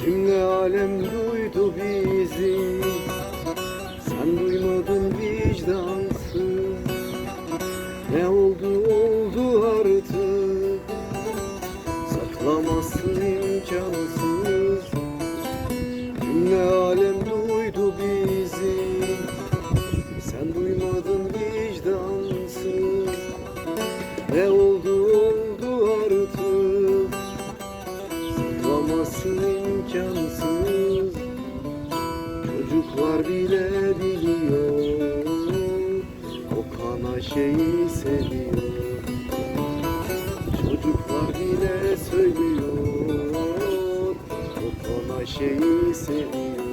alem duydu bizi. Sen duymadın vicdansız. Ne oldu oldu artık. Saklaması imkansız. Cümle alem duydu bizi. Sen duymadın vicdansız. Ne oldu Saklaması imkansız Çocuklar bile biliyor. O kana şeyi seviyor. Çocuklar bile söylüyor. O kana şeyi seviyor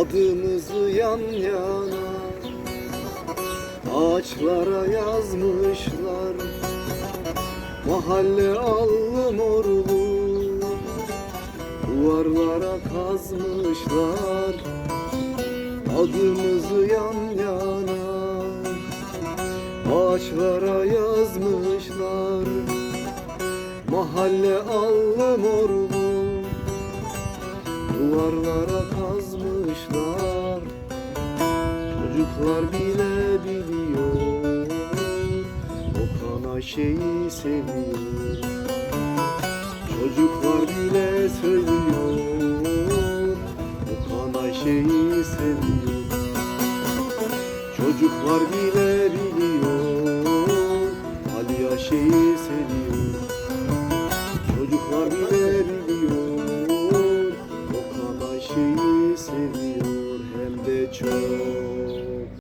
Adımızı yan yana Ağaçlara yazmışlar. Mahalle allı morlu Duvarlara kazmışlar. Adımızı yan yana Ağaçlara yazmışlar. Mahalle allı morlu Duvarlara kazmışlar. Çocuklar bile biliyor. O kana şeyi seviyor. Çocuklar bile söylüyor. O kana şeyi seviyor. Çocuklar bile biliyor şeyi seviyor hem de çok.